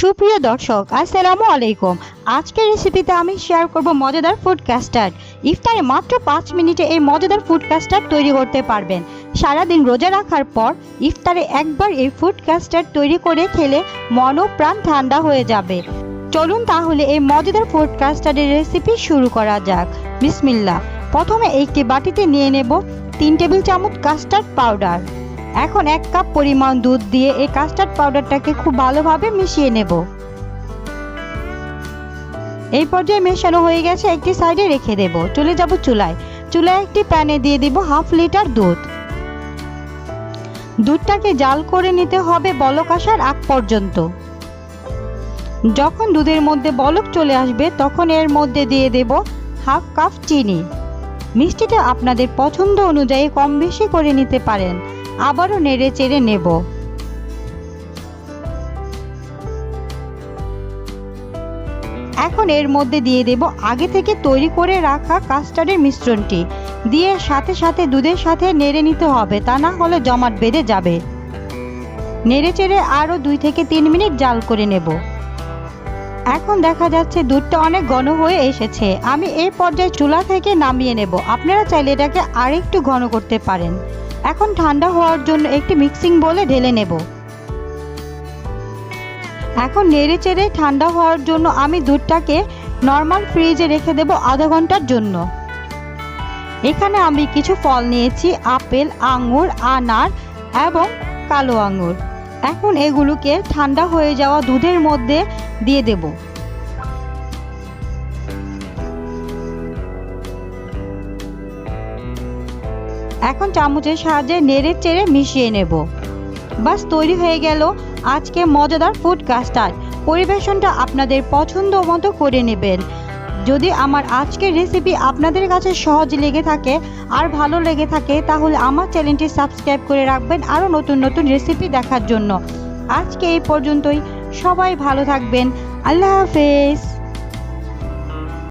সুপ্রিয় দর্শক, আসসালামু আলাইকুম। আজকের রেসিপিতে আমি শেয়ার করব মজাদার ফুড কাস্টার্ড ইফতারে মাত্র পাঁচ মিনিটে এই মজাদার ফুড কাস্টার্ড তৈরি করতে পারবেন। সারাদিন রোজা রাখার পর ইফতারে একবার এই ফুড কাস্টার্ড তৈরি করে খেলে মন প্রাণ ঠান্ডা হয়ে যাবে। চলুন তাহলে এই মজাদার ফুড কাস্টার্ডের রেসিপি শুরু করা যাক। বিসমিল্লা প্রথমে একটি বাটিতে নিয়ে নেব তিন টেবিল চামচ কাস্টার্ড পাউডার এখন এক কাপ পরিমাণ দুধ দিয়ে এই কাস্টার্ড পাউডারটাকে খুব ভালোভাবে মিশিয়ে নেব। এই পর্যায়ে মেশানো হয়ে গেছে একটি সাইডে রেখে দেব। চলে যাব চুলায়। চুলায় একটি প্যানে দিয়ে দিব হাফ লিটার দুধ। দুধটাকে জাল করে নিতে হবে বলক আসার আগ পর্যন্ত। যখন দুধের মধ্যে বলক চলে আসবে, তখন এর মধ্যে দিয়ে দেব হাফ কাপ চিনি। মিষ্টিটা আপনাদের পছন্দ অনুযায়ী কম বেশি করে নিতে পারেন। আবারও নেড়ে চেড়ে নেব। এখন এর মধ্যে দিয়ে দেব আগে থেকে তৈরি করে রাখা কাস্টার্ডের মিশ্রণটি। দিয়ে সাথে সাথে দুধের সাথে নেড়ে নিতে হবে, তা না হলে জমাট বেঁধে যাবে। নেড়ে চেড়ে আরও দুই থেকে তিন মিনিট জাল করে নেব। এখন দেখা যাচ্ছে দুধটা অনেক ঘন হয়ে এসেছে। আমি এই পর্যায়ে চুলা থেকে নামিয়ে নেব। আপনারা চাইলে এটাকে আরেকটু ঘন করতে পারেন। এখন ঠান্ডা হওয়ার জন্য একটি মিক্সিং বলে ঢেলে নেব। এখন নেড়ে চেড়ে ঠান্ডা হওয়ার জন্য আমি দুধটাকে নর্মাল ফ্রিজে রেখে দেব আধা ঘণ্টার জন্য। এখানে আমি কিছু ফল নিয়েছি, আপেল, আঙুর, আনার এবং কালো আঙুর। এখন এগুলোকে ঠান্ডা হয়ে যাওয়া দুধের মধ্যে দিয়ে দেব। এখন চামচের সাহায্যে নেড়ে চেড়ে মিশিয়ে নেব। বাস, তৈরি হয়ে গেল আজকে মজাদার ফুড কাস্টার্ড পরিবেশনটা আপনাদের পছন্দ মতো করে নেবেন। যদি আমার আজকের রেসিপি আপনাদের কাছে সহজ লেগে থাকে আর ভালো লেগে থাকে, তাহলে আমার চ্যানেলটি সাবস্ক্রাইব করে রাখবেন আরও নতুন নতুন রেসিপি দেখার জন্য। আজকে এই পর্যন্তই। সবাই ভালো থাকবেন। আল্লাহ হাফেজ।